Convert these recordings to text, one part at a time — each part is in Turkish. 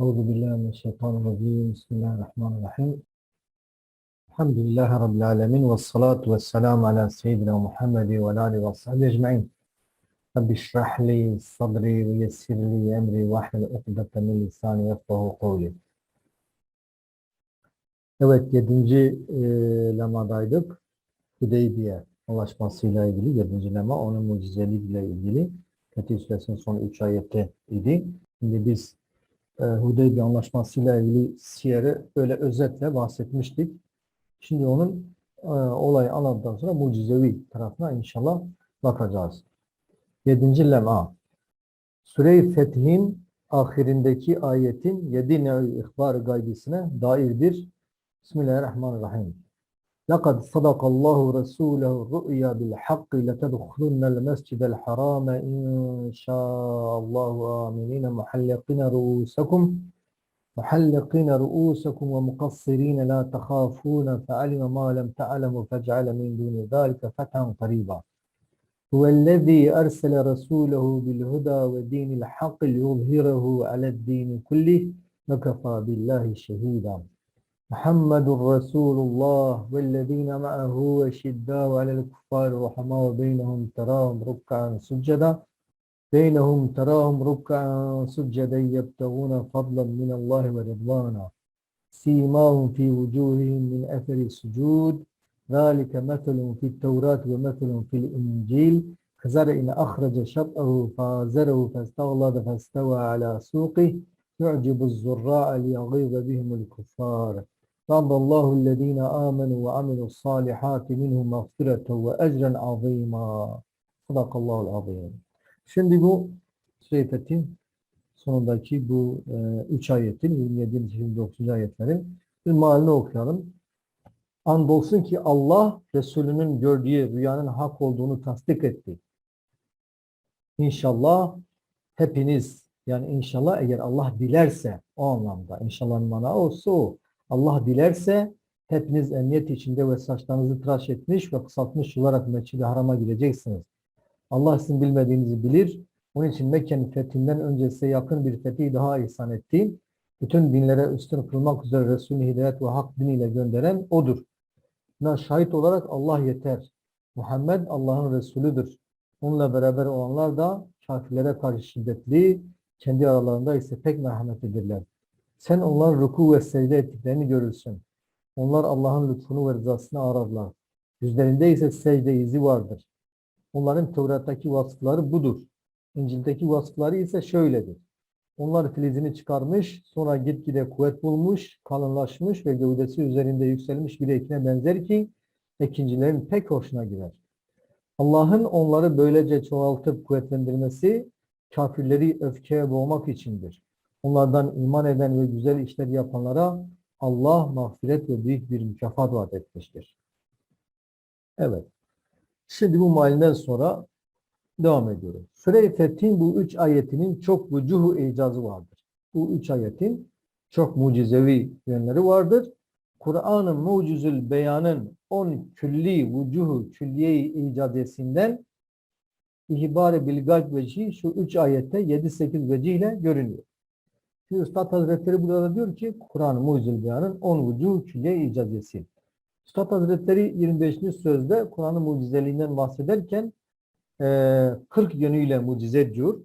Euzu billahi mineşşeytanirracim. Bismillahirrahmanirrahim. Elhamdülillahi Rabbil alemin. Ve salatu ve selamu ala seyyidina Muhammed ve alihi ve sahbihi ecma'in. Rabbi şrah li sadri ve yessir li emri ve ahlul ukdeten min lisani yefkahu kavli. Evet, yedinci e, lemadaydık. Hudeybiye anlaşmasıyla ilgili, yedinci lema, onun mucizeliğiyle ilgili. Fetih Suresinin son üç ayeti idi. Şimdi biz e, Hudeybiye anlaşmasıyla ilgili siyeri böyle özetle bahsetmiştik. Şimdi onun e, olayı anladıktan sonra mucizevi tarafına inşallah bakacağız. Yedinci lema. Süre-i Fetih'in ahirindeki ayetin yedi nevi ihbar gaybisine dair bir Bismillahirrahmanirrahim. لقد صدق الله رسوله الرؤيا بالحق لتدخلن المسجد الحرام. إن شاء الله آمنين. محلقين رؤوسكم محلقين رؤوسكم ومقصرين. لا تخافون. فعلم ما لم تعلموا فاجعل من دون ذلك فتحا قريبا. هو الذي أرسل رسوله بالهدى ودين الحق ليظهره على الدين كله وكفى بالله شهيدا. محمد رسول الله والذين معه أشداء على الكفار رحماء بينهم تراهم ركعا سجدا بينهم تراهم ركعا سجدا يبتغون فضلا من الله ورضوانا. سيماهم في وجوههم من أثر السجود. ذلك مثل في التوراة ومثل في الإنجيل. كزرع أخرج شطأه فازره فاستغلظ فاستوى على سوقه. يعجب الزراع ليغيظ بهم الكفار. Radallahu lezine amenu ve amilu salihati minhum mağfireten ve ecren azima. Sadakallahu azim. Şimdi bu Seyfettin sonundaki bu e, üç ayetin 27. 29. ayetlerin bir malini okuyalım. Andolsun ki Allah Resulünün gördüğü rüyanın hak olduğunu tasdik etti. İnşallah hepiniz yani inşallah eğer Allah dilerse o anlamda inşallah mana olsa o Allah dilerse hepiniz emniyet içinde ve saçlarınızı tıraş etmiş ve kısaltmış olarak Mescid-i Haram'a gireceksiniz. Allah sizin bilmediğinizi bilir. Onun için Mekke'nin fethinden önce size yakın bir fethi daha ihsan etti. Bütün dinlere üstün kılmak üzere Resulü hidayet ve hak diniyle gönderen O'dur. Buna şahit olarak Allah yeter. Muhammed Allah'ın Resulüdür. Onunla beraber olanlar da kafirlere karşı şiddetli, kendi aralarında ise pek merhametlidirler. Sen onların ruku ve secde ettiklerini görürsün. Onlar Allah'ın lütfunu ve rızasını ararlar. Yüzlerinde ise secde izi vardır. Onların Tevrat'taki vasıfları budur. İncil'deki vasıfları ise şöyledir. Onlar filizini çıkarmış, sonra gitgide kuvvet bulmuş, kalınlaşmış ve gövdesi üzerinde yükselmiş bir ekine benzer ki, ekincilerin pek hoşuna gider. Allah'ın onları böylece çoğaltıp kuvvetlendirmesi, kafirleri öfkeye boğmak içindir. Onlardan iman eden ve güzel işler yapanlara Allah mağfiret ve büyük bir mükafat vaat etmiştir. Evet. Şimdi bu malinden sonra devam ediyoruz. Süre-i Fetih'in bu üç ayetinin çok vücuhu icazı vardır. Bu üç ayetin çok mucizevi yönleri vardır. Kur'an'ın mucizül beyanın on külli vücuhu külliye-i icazesinden ihbar-ı bilgak vecihi şu üç ayette 7-8 vecihle görünüyor. Şimdi Üstad Hazretleri burada diyor ki Kur'an-ı Mucizül Beyan'ın 10 vücuh külliye icazesi. Üstad Hazretleri 25. sözde Kur'an'ın mucizeliğinden bahsederken e, 40 yönüyle mucize diyor.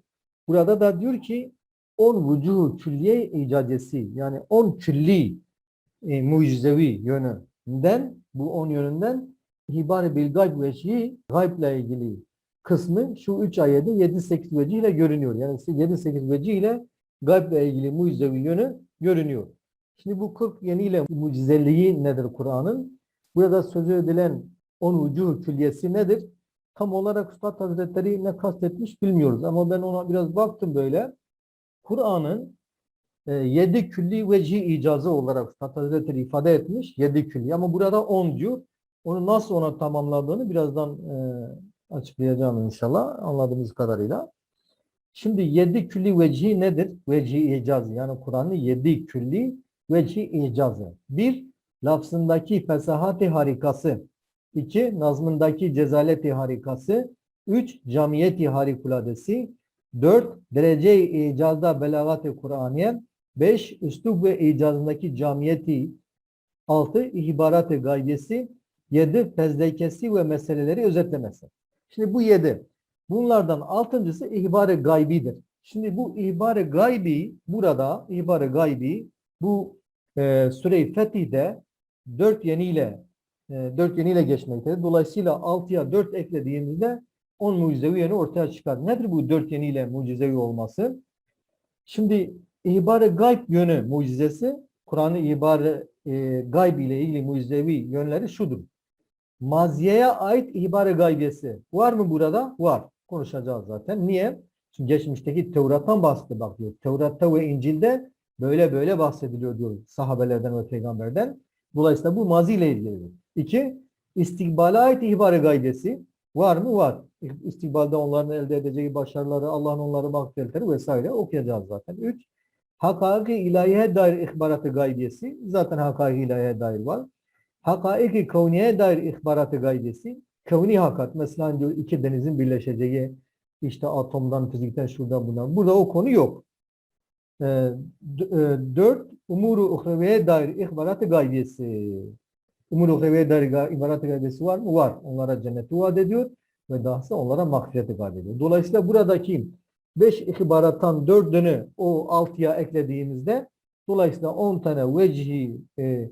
Burada da diyor ki 10 vücuh külliye icazesi yani 10 külli e, mucizevi yönünden bu 10 yönünden ihbar-ı bil gayb veçhi gayble ilgili kısmı şu 3 ayette 7-8 vecihle görünüyor. Yani 7-8 vecihle gayble ilgili mucizevi yönü görünüyor. Şimdi bu 40 yeniyle mucizeliği nedir Kur'an'ın? Burada sözü edilen 10 vücuh külliyesi nedir? Tam olarak Üstad Hazretleri ne kastetmiş bilmiyoruz. Ama ben ona biraz baktım böyle. Kur'an'ın e, 7 külli vecih icazı olarak Üstad Hazretleri ifade etmiş. 7 külli ama burada 10 diyor. Onu nasıl ona tamamladığını birazdan e, açıklayacağım inşallah anladığımız kadarıyla. Şimdi yedi külli vecihi nedir? Vecihi icazı yani Kur'an'ın yedi külli vecihi icazı. Bir, lafzındaki fesahati harikası. İki, nazmındaki cezaleti harikası. Üç, camiyeti harikuladesi. Dört, derece-i icazda belagat-ı Kur'aniye. 5. Üslub ve icazındaki camiyeti 6. İhbarat-ı gaybesi 7. Fezlekesi ve meseleleri özetlemesi. Şimdi bu 7. Bunlardan altıncısı ihbar-ı gaybidir. Şimdi bu ihbar-ı gaybi burada ihbar-ı gaybi bu e, Süre-i Fetih'de 4 yeniyle e, 4 yeniyle geçmektedir. Dolayısıyla 6'ya 4 eklediğimizde 10 mucizevi yönü ortaya çıkar. Nedir bu 4 yeniyle mucizevi olması? Şimdi ihbar-ı gayb yönü mucizesi, Kur'an'ın ihbar-ı e, gayb ile ilgili mucizevi yönleri şudur. Maziyeye ait ihbar-ı gaybesi. Var mı burada? Var. Konuşacağız zaten. Niye? Çünkü geçmişteki Tevrat'tan bahsediyor bak diyor. Tevrat'ta ve İncil'de böyle böyle bahsediliyor diyor sahabelerden ve peygamberden. Dolayısıyla bu mazi ile ilgilidir. İki, istikbale ait ihbar-ı gaybesi. Var mı? Var. İstikbalde onların elde edeceği başarıları, Allah'ın onları mağfiretleri vesaire okuyacağız zaten. Üç, hakaiki ilahiye dair ihbaratı gaybesi. Zaten hakaiki ilahiye dair var. Hakaiki kavniye dair ihbaratı gaybesi. Kavni hakikat. Mesela diyor iki denizin birleşeceği, işte atomdan, fizikten, şuradan, bundan. Burada o konu yok. Ee, e, dört, umuru uhreviye dair ihbaratı gaybesi. Umur uhreviye dair ihbaratı gaybesi var mı? Var. Onlara cenneti vaat ediyor ve dahası onlara mağfireti vaat ediyor. Dolayısıyla buradaki beş ihbarattan dördünü o altıya eklediğimizde dolayısıyla on tane vecihi e,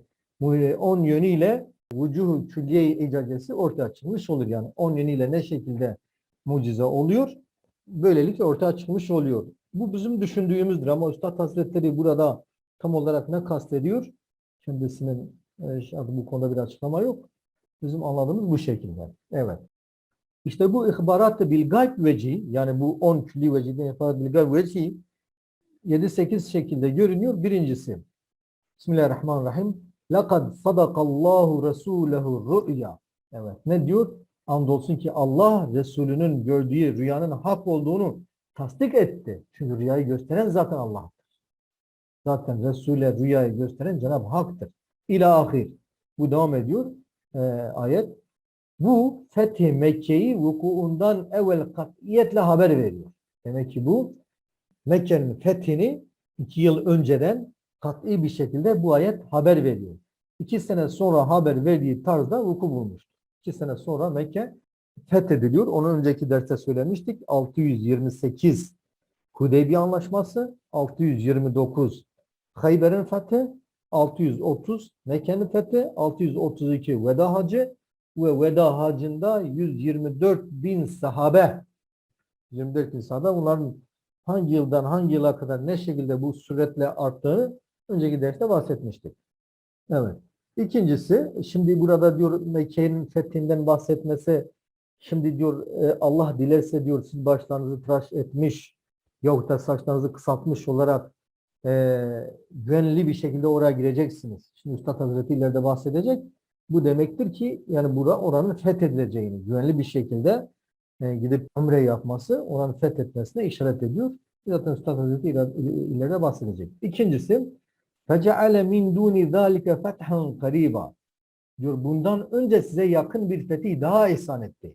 on yönüyle vücuhu külliye icacesi ortaya çıkmış olur. Yani on yönüyle ne şekilde mucize oluyor? Böylelikle ortaya çıkmış oluyor. Bu bizim düşündüğümüzdür ama Üstad Hazretleri burada tam olarak ne kastediyor? Kendisinin e, bu konuda bir açıklama yok. Bizim anladığımız bu şekilde. Evet. İşte bu ihbarat bil gayb veci yani bu 10 külli veciden ihbarat bil gayb veci 7-8 şekilde görünüyor. Birincisi Bismillahirrahmanirrahim. Lekad sadakallahu rasulehu rü'ya. Evet. Ne diyor? Andolsun ki Allah Resulünün gördüğü rüyanın hak olduğunu tasdik etti. Çünkü rüyayı gösteren zaten Allah'tır. Zaten Resul'e rüyayı gösteren Cenab-ı Hak'tır. Ahir. Bu devam ediyor. Ee, ayet. Bu Fethi Mekke'yi vukuundan evvel katiyetle haber veriyor. Demek ki bu Mekke'nin fethini iki yıl önceden kat'i bir şekilde bu ayet haber veriyor. İki sene sonra haber verdiği tarzda vuku bulmuştur. İki sene sonra Mekke fethediliyor. Onu önceki derste söylemiştik. 628 Hudeybiye Anlaşması, 629 Hayber'in fethi, 630 Mekke'nin fethi, 632 Veda Hacı ve Veda Hacı'nda 124 bin sahabe 24 bin sahabe bunların hangi yıldan hangi yıla kadar ne şekilde bu süretle arttığını önceki derste bahsetmiştik. Evet. İkincisi, şimdi burada diyor Mekke'nin fethinden bahsetmesi, şimdi diyor e, Allah dilerse diyor siz başlarınızı tıraş etmiş yahut da saçlarınızı kısaltmış olarak e, güvenli bir şekilde oraya gireceksiniz. Şimdi Üstad Hazreti ileride bahsedecek. Bu demektir ki yani burada oranın fethedileceğini güvenli bir şekilde e, gidip umre yapması oranın fethetmesine işaret ediyor. Zaten Üstad Hazreti iler- ileride bahsedecek. İkincisi فَجَعَلَ مِنْ دُونِ ذَٰلِكَ فَتْحًا قَرِيبًا diyor bundan önce size yakın bir fetih daha ihsan etti.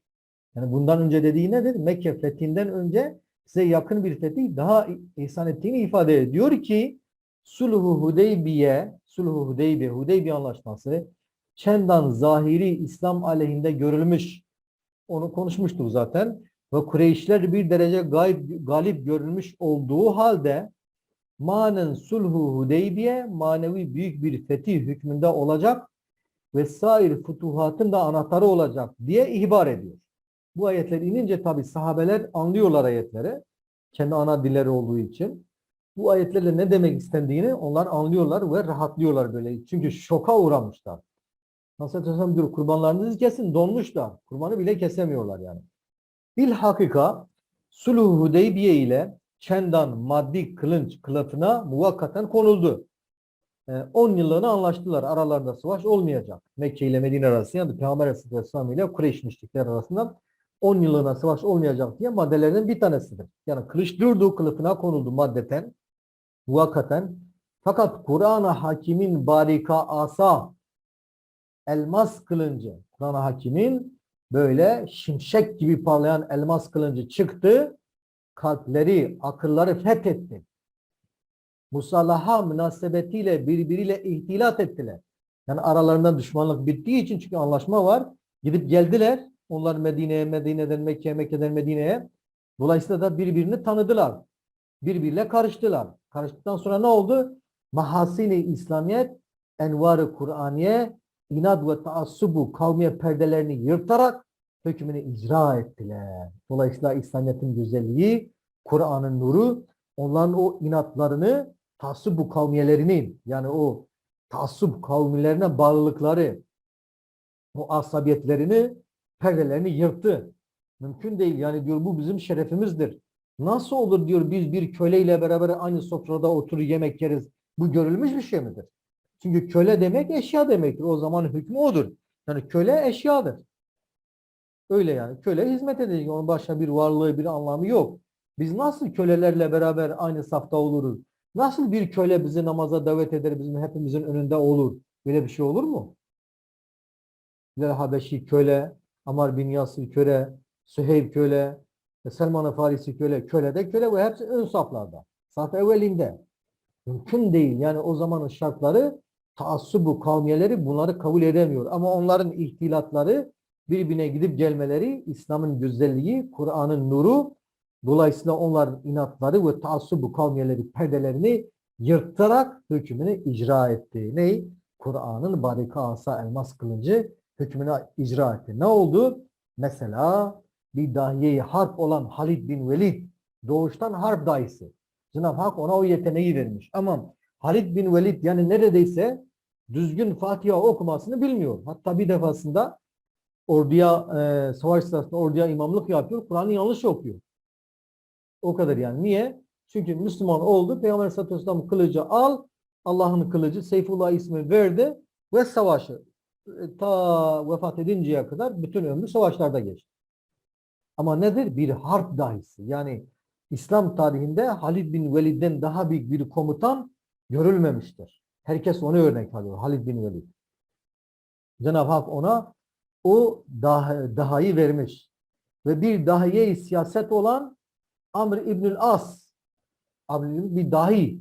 Yani bundan önce dediği nedir? Mekke fethinden önce size yakın bir fetih daha ihsan ettiğini ifade ediyor ki Sulhu Hudeybiye, Sulhu Hudeybiye, Hudeybiye Anlaşması çendan zahiri İslam aleyhinde görülmüş. Onu konuşmuştuk zaten. Ve Kureyşler bir derece gayb, galip görülmüş olduğu halde manen sulhu Hudeybiye manevi büyük bir fetih hükmünde olacak ve sair futuhatın da anahtarı olacak diye ihbar ediyor. Bu ayetler inince tabi sahabeler anlıyorlar ayetleri. Kendi ana dilleri olduğu için. Bu ayetlerle ne demek istendiğini onlar anlıyorlar ve rahatlıyorlar böyle. Çünkü şoka uğramışlar. Nasıl Aleyhisselam diyor kurbanlarınızı kesin donmuşlar. Kurbanı bile kesemiyorlar yani. Bil hakika Sulhu Hudeybiye ile Çendan maddi kılınç kılıfına muvakkaten konuldu. 10 yıllığına anlaştılar. Aralarında savaş olmayacak. Mekke ile Medine arası yani Peygamber Aleyhisselam ile Kureyş müşrikler arasında 10 yıllığına savaş olmayacak diye maddelerden bir tanesidir. Yani kılıç durdu kılıfına konuldu maddeten muvakkaten. Fakat Kur'an-ı Hakim'in barika asa elmas kılıncı Kur'an-ı Hakim'in böyle şimşek gibi parlayan elmas kılıncı çıktı kalpleri, akılları fethetti. musallaha münasebetiyle birbiriyle ihtilat ettiler. Yani aralarında düşmanlık bittiği için çünkü anlaşma var. Gidip geldiler. Onlar Medine'ye, Medine'den Mekke'ye, Mekke'den Medine'ye. Dolayısıyla da birbirini tanıdılar. Birbiriyle karıştılar. Karıştıktan sonra ne oldu? Mahasini İslamiyet, envar-ı Kur'aniye, inat ve taassubu kavmiye perdelerini yırtarak hükmünü icra ettiler. Dolayısıyla İslamiyet'in güzelliği, Kur'an'ın nuru, onların o inatlarını, taassubu kavmiyelerinin yani o taassup kavmilerine bağlılıkları, o asabiyetlerini, perdelerini yırttı. Mümkün değil. Yani diyor bu bizim şerefimizdir. Nasıl olur diyor biz bir köleyle beraber aynı sofrada oturur yemek yeriz. Bu görülmüş bir şey midir? Çünkü köle demek eşya demektir. O zaman hükmü odur. Yani köle eşyadır. Öyle yani. Köle hizmet edecek. Onun başka bir varlığı, bir anlamı yok. Biz nasıl kölelerle beraber aynı safta oluruz? Nasıl bir köle bizi namaza davet eder, bizim hepimizin önünde olur? Böyle bir şey olur mu? Bilal Habeşi köle, Amar bin Yasir köle, Süheyb köle, Selman-ı Farisi köle, köle de köle ve hepsi ön saflarda. Saf evvelinde. Mümkün değil. Yani o zamanın şartları taassubu kavmiyeleri bunları kabul edemiyor. Ama onların ihtilatları birbirine gidip gelmeleri İslam'ın güzelliği, Kur'an'ın nuru dolayısıyla onların inatları ve taassubu kavmiyeleri perdelerini yırtarak hükmünü icra etti. Ney? Kur'an'ın barika asa elmas kılıncı hükmünü icra etti. Ne oldu? Mesela bir dahiye harp olan Halid bin Velid doğuştan harp dahisi. Cenab-ı Hak ona o yeteneği vermiş. Ama Halid bin Velid yani neredeyse düzgün Fatiha okumasını bilmiyor. Hatta bir defasında orduya e, savaş sırasında orduya imamlık yapıyor. Kur'an'ı yanlış okuyor. O kadar yani. Niye? Çünkü Müslüman oldu. Peygamber Aleyhisselatü kılıcı al. Allah'ın kılıcı Seyfullah ismi verdi ve savaşı. E, Ta vefat edinceye kadar bütün ömrü savaşlarda geçti. Ama nedir? Bir harp dahisi. Yani İslam tarihinde Halid bin Velid'den daha büyük bir komutan görülmemiştir. Herkes onu örnek alıyor. Halid bin Velid. Cenab-ı Hak ona o dah dahayı vermiş. Ve bir dahiye siyaset olan Amr İbnül As bir dahi,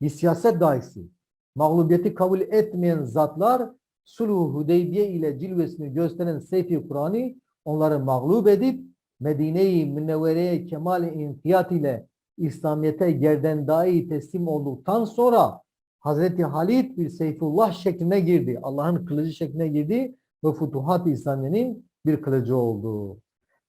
bir siyaset dahisi. Mağlubiyeti kabul etmeyen zatlar Sulh Hudeybiye ile cilvesini gösteren Seyfi Kur'an'ı onları mağlup edip Medine-i Münevvere'ye kemal-i infiyat ile İslamiyet'e gerden dahi teslim olduktan sonra Hazreti Halid bir Seyfullah şekline girdi. Allah'ın kılıcı şekline girdi ve Futuhat-ı İslamiye'nin bir kılıcı oldu.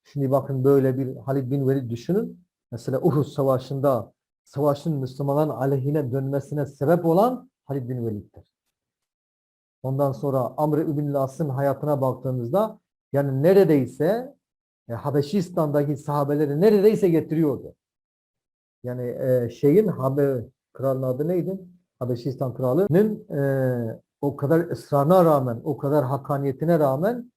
Şimdi bakın böyle bir Halid bin Velid düşünün. Mesela Uhud Savaşı'nda savaşın Müslümanların aleyhine dönmesine sebep olan Halid bin Velid'dir. Ondan sonra Amr ibn As'ın hayatına baktığımızda yani neredeyse e, Habeşistan'daki sahabeleri neredeyse getiriyordu. Yani e, şeyin Habe kralın adı neydi? Habeşistan kralının e, o kadar ısrarına rağmen, o kadar hakkaniyetine rağmen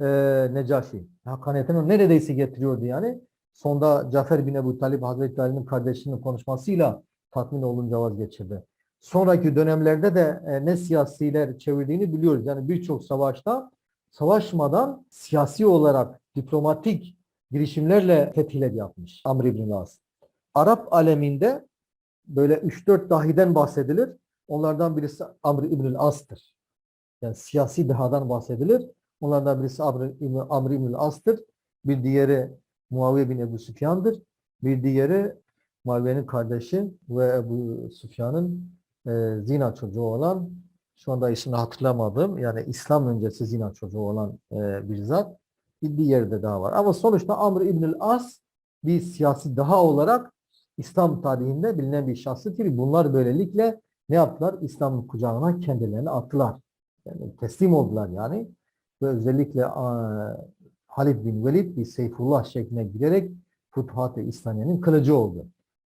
e, Necaşi. Hakkaniyetini neredeyse getiriyordu yani. Sonda Cafer bin Ebu Talib Hazreti Ali'nin kardeşinin konuşmasıyla tatmin olunca vazgeçirdi. Sonraki dönemlerde de e, ne siyasiler çevirdiğini biliyoruz. Yani birçok savaşta savaşmadan siyasi olarak diplomatik girişimlerle fetihler yapmış Amr ibn As. Arap aleminde böyle 3-4 dahiden bahsedilir. Onlardan birisi Amr ibn As'tır. Yani siyasi dehadan bahsedilir. Onlardan birisi Amr ibn, Amr ibn As'tır. Bir diğeri Muaviye bin Ebu Süfyan'dır. Bir diğeri Muaviye'nin kardeşi ve Ebu Süfyan'ın e, zina çocuğu olan şu anda ismini hatırlamadım. Yani İslam öncesi zina çocuğu olan e, bir zat. Bir diğeri de daha var. Ama sonuçta Amr İbnül As bir siyasi daha olarak İslam tarihinde bilinen bir şahsiyettir. Bunlar böylelikle ne yaptılar? İslam'ın kucağına kendilerini attılar. Yani teslim oldular yani. Ve özellikle Halid bin Velid bir Seyfullah şekline girerek Futuhat-ı İslamiye'nin kılıcı oldu.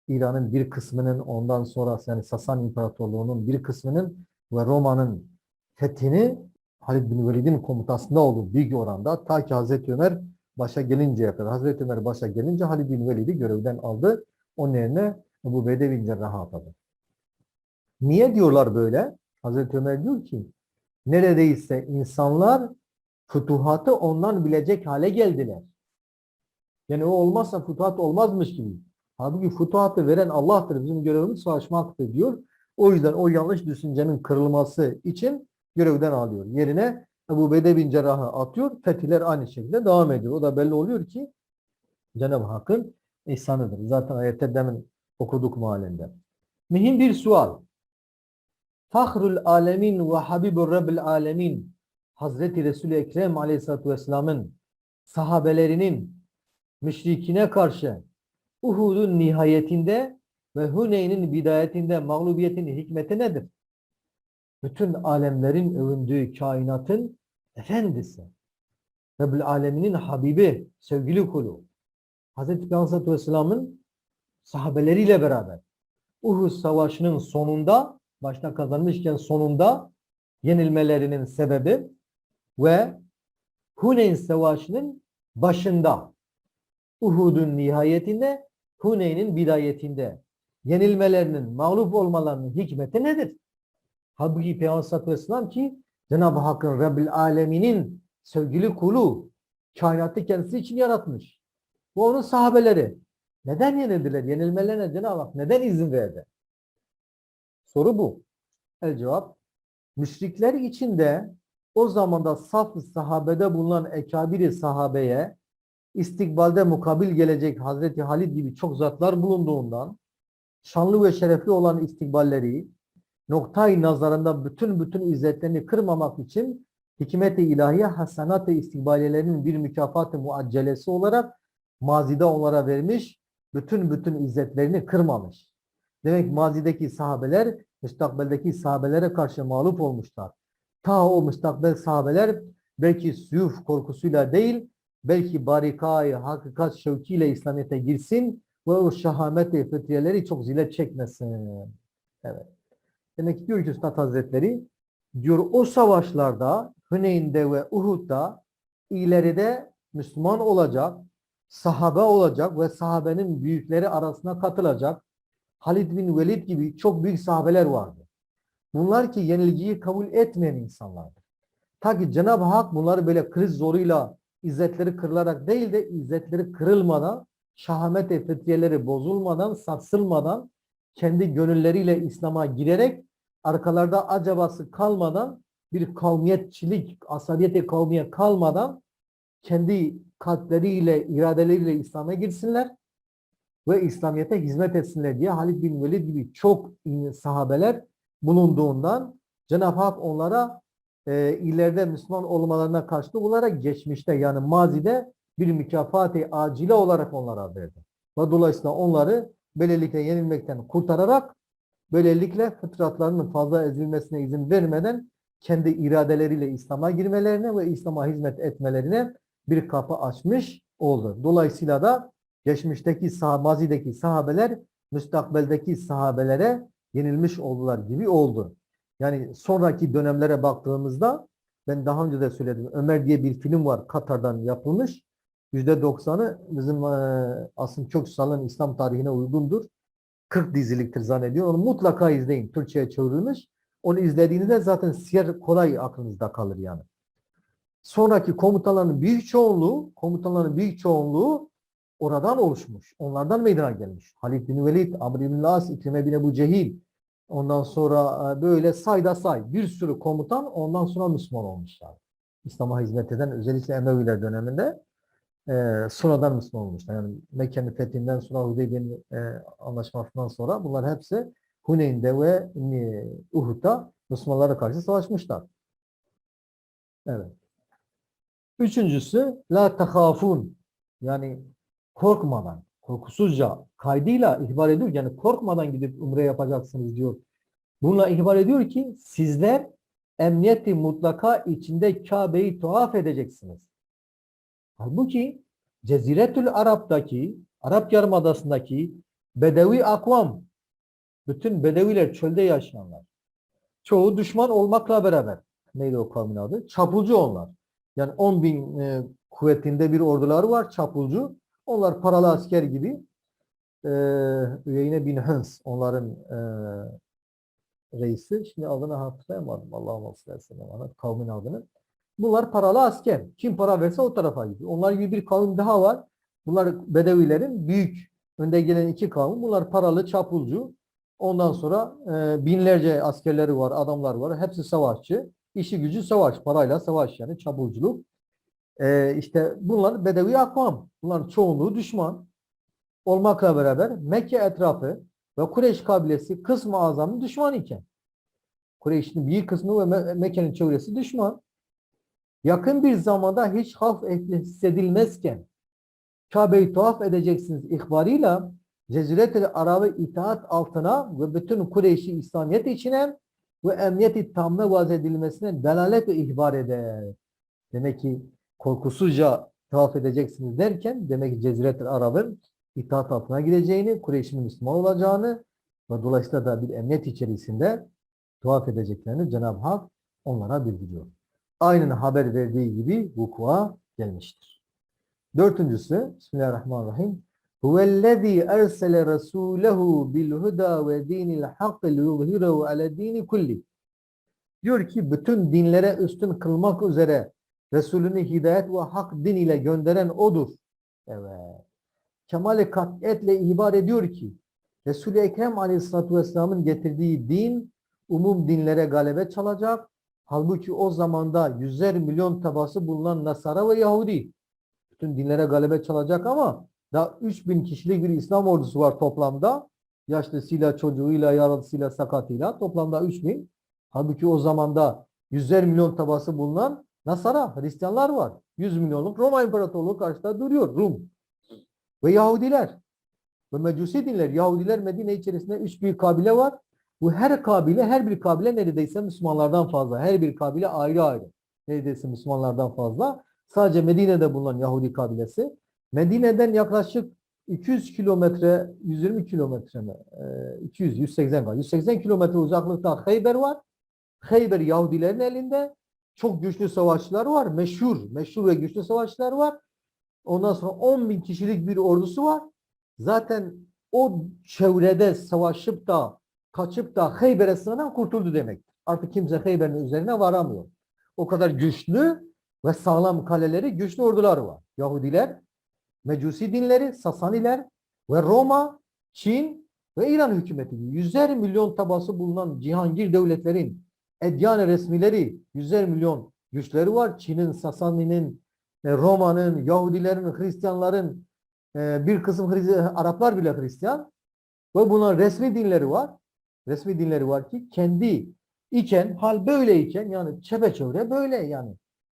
İran'ın bir kısmının ondan sonra yani Sasan İmparatorluğu'nun bir kısmının ve Roma'nın fethini Halid bin Velid'in komutasında oldu büyük oranda. Ta ki Hazreti Ömer başa gelinceye kadar. Hazreti Ömer başa gelince Halid bin Velid'i görevden aldı. Onun yerine bu Bedevi Cerrah'a atadı. Niye diyorlar böyle? Hazreti Ömer diyor ki neredeyse insanlar futuhatı ondan bilecek hale geldiler. Yani o olmazsa futuhat olmazmış gibi. Halbuki futuhatı veren Allah'tır. Bizim görevimiz savaşmaktır diyor. O yüzden o yanlış düşüncenin kırılması için görevden alıyor. Yerine Ebu Bede bin Cerrah'ı atıyor. Fetihler aynı şekilde devam ediyor. O da belli oluyor ki Cenab-ı Hakk'ın ihsanıdır. Zaten ayette demin okuduk mahallinde. Mühim bir sual. Fahrul alemin ve habibur rabbil alemin Hazreti Resul-i Ekrem aleyhissalatü vesselamın sahabelerinin müşrikine karşı Uhud'un nihayetinde ve Huneyn'in bidayetinde mağlubiyetin hikmeti nedir? Bütün alemlerin övündüğü kainatın efendisi. Rabbil aleminin Habibi, sevgili kulu. Hazreti Peygamber Aleyhisselatü Vesselam'ın sahabeleriyle beraber Uhud Savaşı'nın sonunda, başta kazanmışken sonunda yenilmelerinin sebebi ve Huneyn Savaşı'nın başında, Uhud'un nihayetinde, Huneyn'in bidayetinde yenilmelerinin, mağlup olmalarının hikmeti nedir? Halbuki Peygamber Vesselam ki Cenab-ı Hakk'ın Rabbil Aleminin sevgili kulu kainatı kendisi için yaratmış. Bu onun sahabeleri. Neden yenildiler? Yenilmelerine Cenab-ı Hak neden izin verdi? Soru bu. El cevap. Müşrikler içinde o zamanda saf sahabede bulunan ekabiri sahabeye istikbalde mukabil gelecek Hazreti Halid gibi çok zatlar bulunduğundan şanlı ve şerefli olan istikballeri noktayı nazarında bütün bütün izzetlerini kırmamak için hikmet-i ilahiye hasanat-ı istikbaliyelerinin bir mükafat-ı muaccelesi olarak mazide onlara vermiş, bütün bütün izzetlerini kırmamış. Demek mazideki sahabeler, müstakbeldeki sahabelere karşı mağlup olmuşlar. Ta o müstakbel sahabeler belki suyuf korkusuyla değil, belki barikayı, hakikat şevkiyle İslamiyet'e girsin ve o şahamet-i fıtriyeleri çok zile çekmesin. Evet. Demek ki diyor ki Üstad Hazretleri, diyor o savaşlarda, Hüneyn'de ve Uhud'da ileride Müslüman olacak, sahabe olacak ve sahabenin büyükleri arasına katılacak Halid bin Velid gibi çok büyük sahabeler vardı. Bunlar ki yenilgiyi kabul etmeyen insanlardır. Ta ki Cenab-ı Hak bunları böyle kriz zoruyla izzetleri kırılarak değil de izzetleri kırılmadan, şahamet-i fıtriyeleri bozulmadan, sarsılmadan, kendi gönülleriyle İslam'a girerek arkalarda acabası kalmadan bir kavmiyetçilik, asabiyeti kavmiye kalmadan kendi kalpleriyle, iradeleriyle İslam'a girsinler ve İslamiyet'e hizmet etsinler diye Halid bin Velid gibi çok sahabeler bulunduğundan Cenab-ı Hak onlara e, ileride Müslüman olmalarına karşılık olarak geçmişte yani mazide bir mükafat-ı acile olarak onlara verdi. Ve dolayısıyla onları böylelikle yenilmekten kurtararak böylelikle fıtratlarının fazla ezilmesine izin vermeden kendi iradeleriyle İslam'a girmelerine ve İslam'a hizmet etmelerine bir kapı açmış oldu. Dolayısıyla da geçmişteki sah mazideki sahabeler müstakbeldeki sahabelere yenilmiş oldular gibi oldu. Yani sonraki dönemlere baktığımızda ben daha önce de söyledim. Ömer diye bir film var Katar'dan yapılmış. %90'ı bizim e, Asım Köksal'ın İslam tarihine uygundur. 40 diziliktir zannediyor. Onu mutlaka izleyin. Türkçe'ye çevrilmiş. Onu izlediğinizde zaten siyer kolay aklınızda kalır yani. Sonraki komutanların büyük çoğunluğu, komutanların büyük çoğunluğu oradan oluşmuş. Onlardan meydana gelmiş. Halid bin Velid, Amr bin Las, İkrime bin Ebu Cehil. Ondan sonra e, böyle sayda say bir sürü komutan ondan sonra Müslüman olmuşlar. İslam'a hizmet eden özellikle Emeviler döneminde e, sonradan Müslüman olmuşlar. Yani Mekke'nin fethinden sonra Hudeybiye'nin e, anlaşmasından sonra bunlar hepsi Huneyn'de ve Uhud'da Müslümanlara karşı savaşmışlar. Evet. Üçüncüsü la tahafun yani korkmadan, korkusuzca kaydıyla ihbar ediyor. Yani korkmadan gidip umre yapacaksınız diyor. Bununla ihbar ediyor ki sizler emniyeti mutlaka içinde Kabe'yi tuhaf edeceksiniz. Halbuki Ceziretül Arap'taki, Arap Yarımadası'ndaki Bedevi akvam, bütün Bedeviler çölde yaşayanlar. Çoğu düşman olmakla beraber. Neydi o kavmin adı? Çapulcu onlar. Yani 10 bin e, kuvvetinde bir orduları var çapulcu. Onlar paralı asker gibi. E, Üyeyne bin Hıns onların e, reisi. Şimdi adını hatırlayamadım. Allah'ım sallallahu kavmin adını. Bunlar paralı asker. Kim para verse o tarafa gidiyor. Onlar gibi bir kavim daha var. Bunlar Bedevilerin büyük Önde gelen iki kavim. Bunlar paralı, çapulcu. Ondan sonra e, binlerce askerleri var, adamlar var. Hepsi savaşçı. İşi gücü savaş. Parayla savaş yani çapulculuk. E, işte bunlar Bedevi akvam. Bunların çoğunluğu düşman. Olmakla beraber Mekke etrafı ve Kureyş kabilesi kısmı azamı düşman iken. Kureyş'in büyük kısmı ve Me- Mekke'nin çevresi düşman. Yakın bir zamanda hiç havf ehli hissedilmezken Kabe'yi tuhaf edeceksiniz ihbarıyla Ceziret-i itaat altına ve bütün Kureyş'i İslamiyet içine ve emniyeti tamme vaz edilmesine delalet ve ihbar eder. Demek ki korkusuzca tavaf edeceksiniz derken demek ki Ceziret-i Arab'ın itaat altına gireceğini, Kureyş'in Müslüman olacağını ve dolayısıyla da bir emniyet içerisinde tuhaf edeceklerini Cenab-ı Hak onlara bildiriyor. Aynen haber verdiği gibi vukua gelmiştir. Dördüncüsü Bismillahirrahmanirrahim. Huvellezî ersele rasûlehu bil huda ve dinil hak liyuzhirehu ala dini kulli. Diyor ki bütün dinlere üstün kılmak üzere Resulünü hidayet ve hak din ile gönderen odur. Evet. Kemal-i katiyetle ihbar ediyor ki Resul-i Ekrem Aleyhisselatü Vesselam'ın getirdiği din umum dinlere galebe çalacak. Halbuki o zamanda yüzer milyon tabası bulunan Nasara ve Yahudi bütün dinlere galebe çalacak ama daha 3000 kişilik bir İslam ordusu var toplamda. Yaşlısıyla, çocuğuyla, yaralısıyla, sakatıyla toplamda 3000. Halbuki o zamanda yüzer milyon tabası bulunan Nasara, Hristiyanlar var. 100 milyonluk Roma İmparatorluğu karşıda duruyor Rum. Ve Yahudiler. Ve Mecusi dinler. Yahudiler Medine içerisinde üç büyük kabile var. Bu her kabile, her bir kabile neredeyse Müslümanlardan fazla. Her bir kabile ayrı ayrı. Neredeyse Müslümanlardan fazla. Sadece Medine'de bulunan Yahudi kabilesi. Medine'den yaklaşık 200 kilometre, 120 kilometre mi? Ee, 200, 180 var. 180 kilometre uzaklıkta Hayber var. Hayber Yahudilerin elinde. Çok güçlü savaşçılar var. Meşhur, meşhur ve güçlü savaşçılar var. Ondan sonra 10 bin kişilik bir ordusu var. Zaten o çevrede savaşıp da kaçıp da Hayber'e sığınan kurtuldu demektir. Artık kimse Hayber'in üzerine varamıyor. O kadar güçlü ve sağlam kaleleri, güçlü ordular var. Yahudiler, Mecusi dinleri, Sasaniler ve Roma, Çin ve İran hükümeti. Yüzer milyon tabası bulunan Cihangir devletlerin edyan resmileri, yüzer milyon güçleri var. Çin'in, Sasani'nin, e, Roma'nın, Yahudilerin, Hristiyanların, e, bir kısım Araplar bile Hristiyan ve bunların resmi dinleri var. Resmi dinleri var ki kendi iken, hal böyleyken yani çepeçevre böyle yani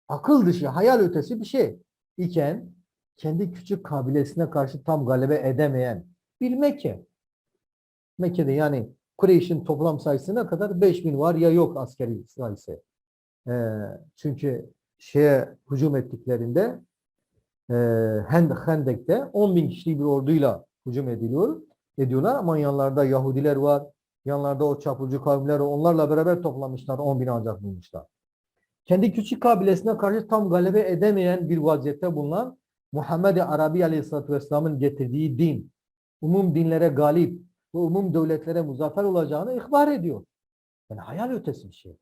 akıl dışı, hayal ötesi bir şey iken kendi küçük kabilesine karşı tam galebe edemeyen bir Mekke. Mekke'de yani Kureyş'in toplam sayısı ne kadar? 5000 var ya yok askeri sayısı. Ee, çünkü şeye hücum ettiklerinde e, Hend- Hendek'te 10 bin kişilik bir orduyla hücum ediliyor, ediyorlar ama yanlarda Yahudiler var, yanlarda o çapulcu kavimler onlarla beraber toplamışlar 10 bin ancak bulmuşlar. Kendi küçük kabilesine karşı tam galebe edemeyen bir vaziyette bulunan Muhammed-i Arabi Aleyhisselatü Vesselam'ın getirdiği din, umum dinlere galip ve umum devletlere muzaffer olacağını ihbar ediyor. Yani hayal ötesi bir şey.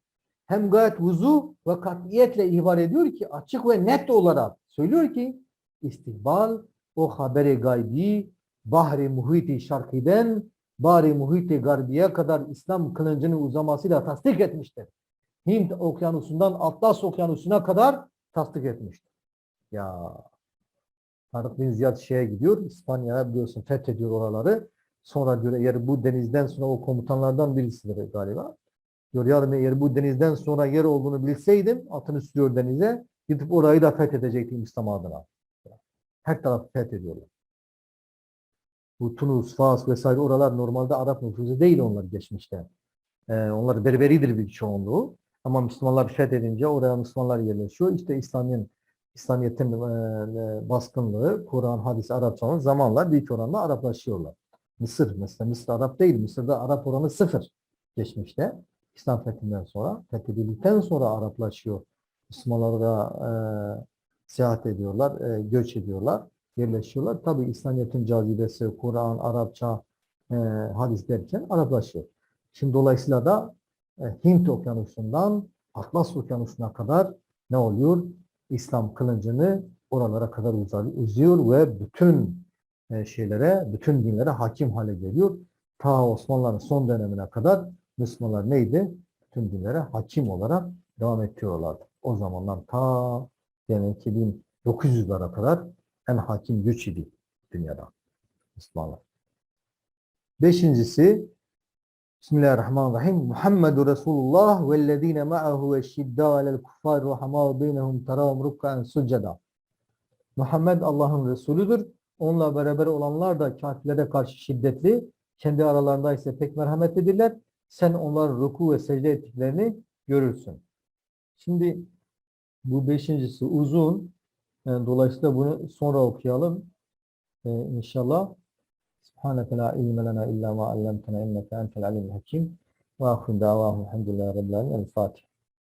Hem gayet vuzu ve katiyetle ihbar ediyor ki açık ve net olarak söylüyor ki istihbal o haberi gaybi bahri muhiti şarkiden bahri muhiti garbiye kadar İslam kılıncının uzamasıyla tasdik etmiştir. Hint okyanusundan Atlas okyanusuna kadar tasdik etmiştir. Ya Tarık bin Ziyad şeye gidiyor. İspanya'ya biliyorsun fethediyor oraları. Sonra diyor eğer bu denizden sonra o komutanlardan birisidir galiba. Diyor yarın eğer bu denizden sonra yer olduğunu bilseydim atını sürüyor denize gidip orayı da fethedecektim İslam adına. Her tarafı fethediyorlar. Bu Tunus, Fas vesaire oralar normalde Arap nüfusu değil onlar geçmişte. Ee, onlar berberidir bir çoğunluğu. Ama Müslümanlar fethedince oraya Müslümanlar yerleşiyor. İşte İslam'ın İslamiyet'in e, baskınlığı, Kur'an, hadis, Arapçanın zamanla büyük oranla Araplaşıyorlar. Mısır mesela Mısır Arap değil. Mısır'da Arap oranı sıfır geçmişte. İslam fethinden sonra, fethedildikten sonra Araplaşıyor. Müslümanlar da e, seyahat ediyorlar, e, göç ediyorlar, yerleşiyorlar. Tabi İslamiyet'in cazibesi, Kur'an, Arapça, e, hadis derken Araplaşıyor. Şimdi dolayısıyla da e, Hint okyanusundan Atlas okyanusuna kadar ne oluyor? İslam kılıncını oralara kadar uzar- uzuyor ve bütün şeylere, bütün dinlere hakim hale geliyor. Ta Osmanlıların son dönemine kadar Müslümanlar neydi? Bütün dinlere hakim olarak devam ettiriyorlardı. O zamandan ta yani 2900'lara kadar en hakim güç idi dünyada Müslümanlar. Beşincisi Bismillahirrahmanirrahim. Muhammedur Resulullah vellezine ma'ahu eşiddâ alel kuffâr ruhamâ beynehum terâhum rukkan succeda. Muhammed Allah'ın Resulüdür. Onunla beraber olanlar da kafirlere karşı şiddetli, kendi aralarında ise pek merhametlidirler. Sen onların ruku ve secde ettiklerini görürsün. Şimdi bu beşincisi uzun. Yani dolayısıyla bunu sonra okuyalım. Ee, inşallah. Subhaneke la ilme lena illa ma allamtena inneke entel alimul hakim. Ve ahun davahu elhamdülillahi rabbil alemin. El Fatiha.